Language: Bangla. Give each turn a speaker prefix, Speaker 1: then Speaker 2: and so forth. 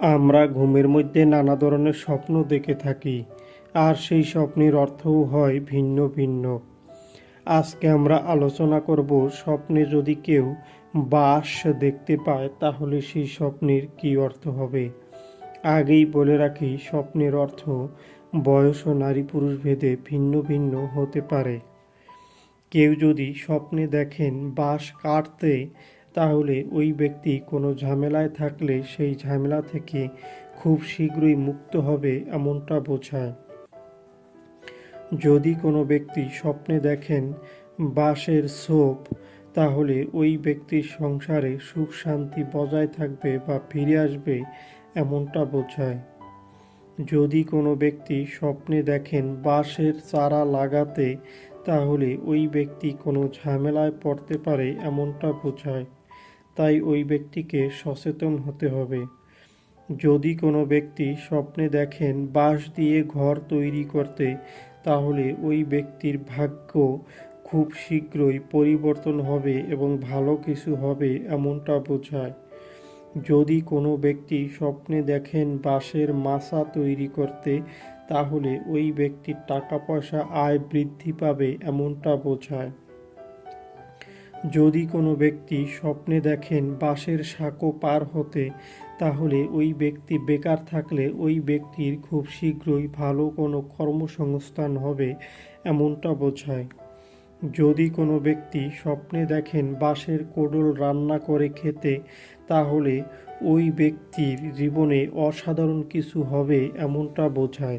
Speaker 1: আমরা ঘুমের মধ্যে নানা ধরনের স্বপ্ন দেখে থাকি, আর সেই স্বপ্নের অর্থও হয় ভিন্ন ভিন্ন। আজকে আমরা আলোচনা করব স্বপ্নে যদি কেউ বাস দেখতে পায়, তাহলে সেই স্বপ্নের কী অর্থ হবে? আগেই বলে রাখি, স্বপ্নের অর্থ বয়স ও নারী পুরুষ ভেদে ভিন্ন ভিন্ন হতে পারে। কেউ যদি স্বপ্নে দেখেন বাঁশ কাটতে তাহলে ওই ব্যক্তি কোনো ঝামেলায় থাকলে সেই ঝামেলা থেকে খুব শীঘ্রই মুক্ত হবে এমনটা বোঝায়। যদি কোনো ব্যক্তি স্বপ্নে দেখেন বাঁশের সোপ তাহলে ওই ব্যক্তির সংসারে সুখ শান্তি বজায় থাকবে বা ফিরে আসবে এমনটা বোঝায়। যদি কোনো ব্যক্তি স্বপ্নে দেখেন বাঁশের চারা লাগাতে, তাহলে ওই ব্যক্তি কোনো ঝামেলায় পড়তে পারে এমনটা বোঝায়। তাই ওই ব্যক্তিকে সচেতন হতে হবে। যদি কোনো ব্যক্তি স্বপ্নে দেখেন বাঁশ দিয়ে ঘর তৈরি করতে, তাহলে ওই ব্যক্তির ভাগ্য খুব শীঘ্রই পরিবর্তন হবে এবং ভালো কিছু হবে এমনটা বোঝায়। যদি কোনো ব্যক্তি স্বপ্নে দেখেন বাঁশের মাচা তৈরি করতে, তাহলে ওই ব্যক্তির টাকা পয়সা আয় বৃদ্ধি পাবে এমনটা বোঝায়। যদি কোনো ব্যক্তি স্বপ্নে দেখেন বাঁশের সাঁকো পার হতে, তাহলে ওই ব্যক্তি বেকার থাকলে ওই ব্যক্তির খুব শীঘ্রই ভালো কোনো কর্মসংস্থান হবে, এমনটা বোঝায় যদি কোনো ব্যক্তি স্বপ্নে দেখেন বাঁশের কোডল রান্না করে খেতে, তাহলে ওই ব্যক্তির জীবনে অসাধারণ কিছু হবে, এমনটা বোঝায়